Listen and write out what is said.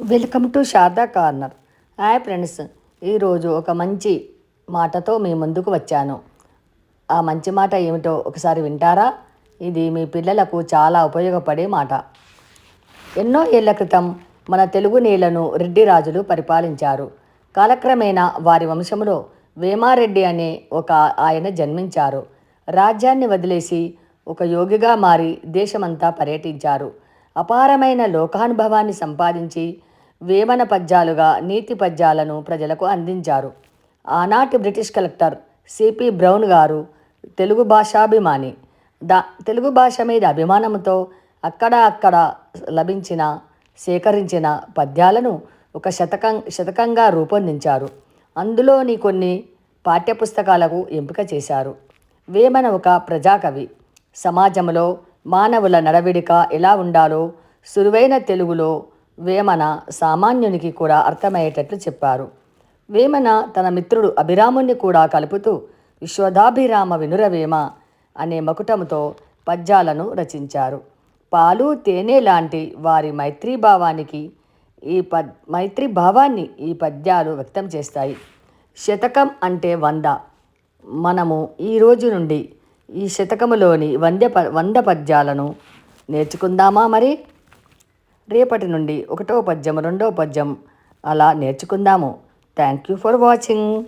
Welcome to Sharada corner. Hi friends. ఈరోజు ఒక మంచి మాటతో మీ ముందుకు వచ్చాను. ఆ మంచి మాట ఏమిటో ఒకసారి వింటారా? ఇది మీ పిల్లలకు చాలా ఉపయోగపడే మాట. ఎన్నో ఏళ్ళ క్రితం మన తెలుగు నేలను రెడ్డి రాజులు పరిపాలించారు. కాలక్రమేణా వారి వంశంలో వేమారెడ్డి అనే ఒక ఆయన జన్మించారు. రాజ్యాన్ని వదిలేసి ఒక యోగిగా మారి దేశమంతా పర్యటించారు. అపారమైన లోకానుభవాన్ని సంపాదించి వేమన పద్యాలుగా నీతి పద్యాలను ప్రజలకు అందించారు. ఆనాటి బ్రిటిష్ కలెక్టర్ సిపి బ్రౌన్ గారు తెలుగు భాషాభిమాని. దా తెలుగు భాష మీద అభిమానంతో అక్కడ అక్కడ లభించిన సేకరించిన పద్యాలను ఒక శతకం శతకంగా రూపొందించారు. అందులోని కొన్ని పాఠ్యపుస్తకాలకు ఎంపిక చేశారు. వేమన ఒక ప్రజాకవి. సమాజంలో మానవుల నడవడిక ఎలా ఉండాలో సులువైన తెలుగులో వేమన సామాన్యునికి కూడా అర్థమయ్యేటట్లు చెప్పారు. వేమన తన మిత్రుడు అభిరాముణ్ణి కూడా కలుపుతూ విశ్వదాభిరామ వినురవేమ అనే మకుటముతో పద్యాలను రచించారు. పాలు తేనె లాంటి వారి మైత్రీభావానికి ఈ పద్ మైత్రీభావాన్ని ఈ పద్యాలు వ్యక్తం చేస్తాయి. శతకం అంటే వంద. మనము ఈ రోజు నుండి ఈ శతకములోని వంద వంద పద్యాలను నేర్చుకుందామా మరి? రేపటి నుండి ఒకటో పద్యం రెండో పద్యం అలా నేర్చుకుందాము. Thank you for watching